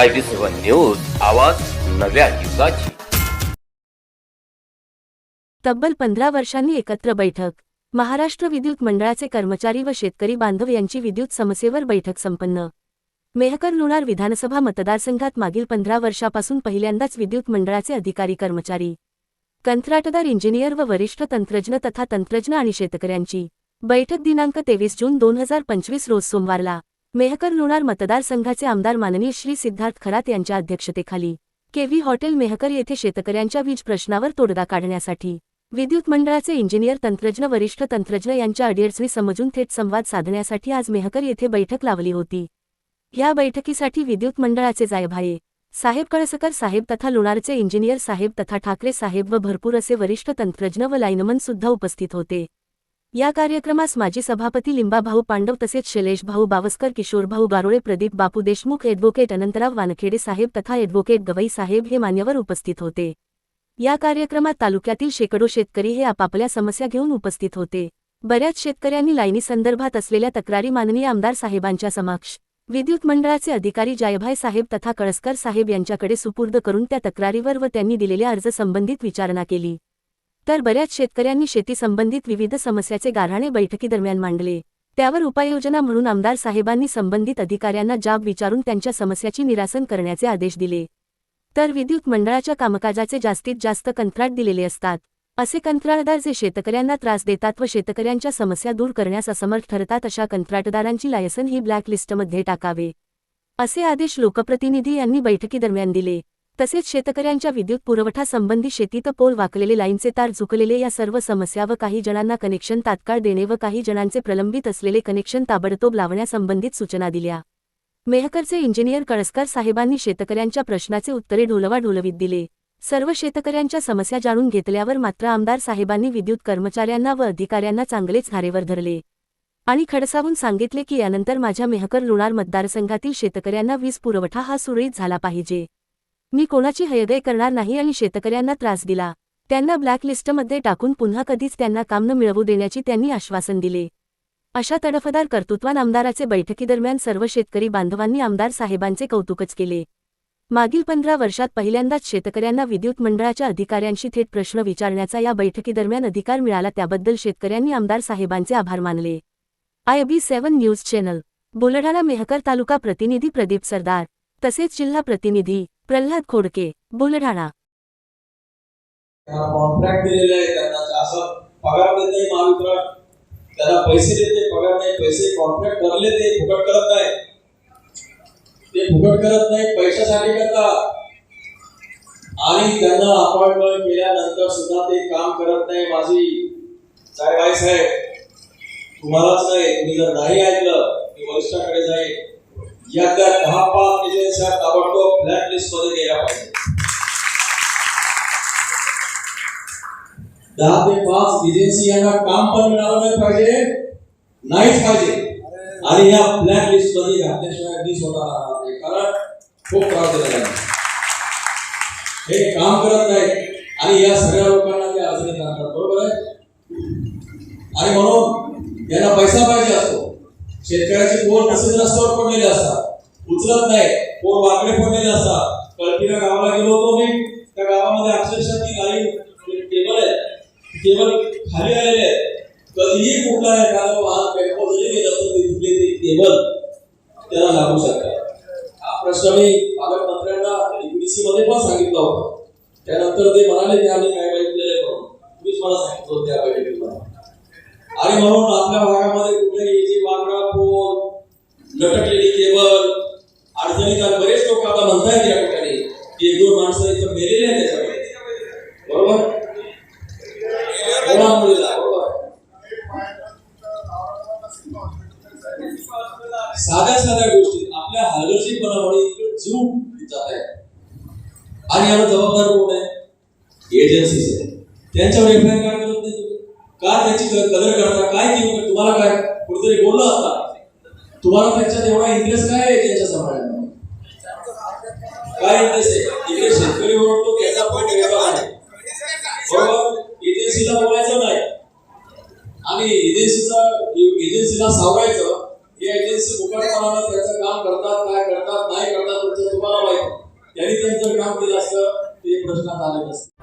I B seven news आवाज नव्या युगाची. तब्बल पंधरा वर्षांनी एकत्र बैठक. महाराष्ट्र विद्युत मंडळाचे कर्मचारी व शेतकरी बांधव यांची विद्युत समस्येवर बैठक संपन्न. मेहकर लोणार विधानसभा मतदारसंघात मागील पंधरा वर्षापासून पहिल्यांदाच विद्युत मंडळाचे अधिकारी कर्मचारी. कंत्राटदार इंजिनियर व वरिष्ठ तंत्रज्ञ तथा तंत्रज्ञ आणि शेतकऱ्यांची. बैठक दिनांक तेवीस जून दोन हजार पंचवीस रोज सोमवारला. मेहकर लोणार मतदारसंघाचे आमदार माननीय श्री सिद्धार्थ खरात यांच्या अध्यक्षतेखाली केव्ही हॉटेल मेहकर येथे शेतकऱ्यांच्या वीज प्रश्नावर तोडगा काढण्यासाठी विद्युत मंडळाचे इंजिनियर तंत्रज्ञ वरिष्ठ तंत्रज्ञ यांच्या अडीअडचणी समजून थेट संवाद साधण्यासाठी आज मेहकर येथे बैठक लावली होती. या बैठकीसाठी विद्युत मंडळाचे जायभाये साहेब कळसकर साहेब तथा लोणारचे इंजिनियर साहेब तथा ठाकरे साहेब व भरपूर असे वरिष्ठ तंत्रज्ञ व लाईनमन सुद्धा उपस्थित होते. या कार्यक्रमास माजी सभापती लिंबाभाऊ पांडव तसेच शैलेश भाऊ बावस्कर किशोरभाऊ गारोळे प्रदीप बापू देशमुख ॲडव्होकेट अनंतराव वानखेडे साहेब तथा ॲडव्होकेट गवई साहेब हे मान्यवर उपस्थित होते. या कार्यक्रमात तालुक्यातील शेकडो शेतकरी हे आपापल्या समस्या घेऊन उपस्थित होते. बऱ्याच शेतकऱ्यांनी लाईनी संदर्भात असलेल्या तक्रारी माननीय आमदार साहेबांच्या समक्ष विद्युत मंडळाचे अधिकारी जायभाई साहेब तथा कळसकर साहेब यांच्याकडे सुपूर्द करून त्या तक्रारीवर व त्यांनी दिलेल्या अर्ज संबंधित विचारणा केली. तर बऱ्याच शेतकऱ्यांनी शेती संबंधित विविध समस्याचे गाऱ्हाणे बैठकीदरम्यान मांडले. त्यावर उपाययोजना म्हणून आमदार साहेबांनी संबंधित अधिकाऱ्यांना जाब विचारून त्यांच्या समस्याची निरासन करण्याचे आदेश दिले. तर विद्युत मंडळाच्या कामकाजाचे जास्तीत जास्त कंत्राट दिलेले असतात. असे कंत्राटदार जे शेतकऱ्यांना त्रास देतात व शेतकऱ्यांच्या समस्या दूर करण्यास असमर्थ ठरतात अशा कंत्राटदारांची लायसन ही ब्लॅक लिस्टमध्ये टाकावे. असे आदेश लोकप्रतिनिधी यांनी बैठकीदरम्यान दिले. तसेच शेतकऱ्यांच्या विद्युत पुरवठा संबंधी शेतीत पोल वाकलेले लाईनचे तार झुकलेले या सर्व समस्या व काही जणांना कनेक्शन तात्काळ देणे व काही जणांचे प्रलंबित असलेले कनेक्शन ताबडतोब लावण्यासंबंधित सूचना दिल्या. मेहकरचे इंजिनियर कळसकर साहेबांनी शेतकऱ्यांच्या प्रश्नाचे उत्तरे ढोलवा ढोलवीत दिले. सर्व शेतकऱ्यांच्या समस्या जाणून घेतल्यावर मात्र आमदार साहेबांनी विद्युत कर्मचाऱ्यांना व अधिकाऱ्यांना चांगलेच धारेवर धरले. आणि खडसावून सांगितले की यानंतर माझ्या मेहकर लोणार मतदारसंघातील शेतकऱ्यांना वीज पुरवठा हा सुरळीत झाला पाहिजे. मी कोणाची हयदय करणार नाही आणि शेतकऱ्यांना त्रास दिला. त्यांना ब्लॅकलिस्टमध्ये टाकून पुन्हा कधीच त्यांना काम न मिळवू देण्याची त्यांनी आश्वासन दिले. अशा तडफदार कर्तृत्वान आमदाराचे बैठकीदरम्यान सर्व शेतकरी बांधवांनी आमदार साहेबांचे कौतुकच केले. मागील पंधरा वर्षात पहिल्यांदाच शेतकऱ्यांना विद्युत मंडळाच्या अधिकाऱ्यांशी थेट प्रश्न विचारण्याचा या बैठकीदरम्यान अधिकार मिळाला त्याबद्दल शेतकऱ्यांनी आमदार साहेबांचे आभार मानले. I B seven news channel Buldhana Mehkar taluka प्रतिनिधी प्रदीप सरदार तसेच जिल्हा प्रतिनिधी प्रल्हाद खोडके बुलढाणा. कॉन्ट्रॅक्ट दिलेले आहे त्यांना असं पगार देत नाही महावितरण त्यांना पैसे देत नाही पगार नाही पैसे कॉन्ट्रॅक्ट भरले ते फुकट करत नाही. ते फुकट करत नाही पैशासाठी करतात. आणि त्यांना अपॉइंटमेंट केल्यानंतर सुद्धा ते काम करत नाही माझी. साहेब साहेब तुम्हालाच नाही तुम्ही जर नाही ऐकलं की वरिष्ठाकडे जाईल या ताबडतोब ब्लॅक लिस्टमध्ये गेल्या पाहिजे. दहा ते पाच एजन्सी यांना काम पण मिळालं नाही पाहिजे नाहीच पाहिजे. आणि या ब्लॅक लिस्टमध्ये घातल्याशिवाय अगदी स्वतः राहणार नाही. कारण खूप त्रास दिला आहे. हे काम करत नाही. आणि या सगळ्या लोकांना ते अडचणीत आणतात बरोबर आहे? आणि म्हणून यांना पैसा पाहिजे असतो. शेतकऱ्याचे पोर तसेच रस्त्यावर पडलेले असतात. उचलत नाही. पोर वाकडे पडलेले असतात? कल्पिना गावाला गेलो होतो मी. त्या गावामध्ये अक्षरशः ती लाईन टेबल आहे. टेबल खाली आलेले आहेत कधीही कुठला एखादा वाहन पेट्रोल जरी गेलं तर तिथले ती टेबल त्याला लागू शकतात हा प्रश्न मी पालकमंत्र्यांना डीपीसी मध्ये पण सांगितला होता. त्यानंतर ते म्हणाले की आम्ही काय बघितलेले म्हणून. तुम्हीच मला सांगितलं होतं त्या बैठकीत आणि म्हणून आपल्या भागामध्ये कुठेही जी वाकडा पोल लटकलेली केबल अडचणीचा बरेच लोक आता म्हणतायत या ठिकाणी की एक दोन माणसं इथं मेलेले आहेत त्याच्यामध्ये बरोबर? साध्या साध्या गोष्टी आपल्या हलगर्जीपणामुळे इकडे जीव जात आहे आणि याला जबाबदार कोण आहे एजन्सीज आहे त्यांच्यावर एफ़ आय आर करत नाही का त्याची कदर करता, काय किंमत तुम्हाला काय? कुठेतरी बोललं असता तुम्हाला त्याच्यात एवढा इंटरेस्ट काय आहे त्यांच्या काय इंटरेस्ट आहे इकडे शेतकरी ओळखतो त्याचा पॉईंट वेगळा आहे. बरोबर एजन्सीला बोलायचं नाही. आणि एजन्सीचा एजन्सीला सावरायचं हे एजन्सी मुकटपणानं त्याचं काम करतात काय करतात नाही करतात तुमचं तुम्हाला माहिती. त्यांनी त्यांचं काम केलं असतं ते प्रश्नात आले नसते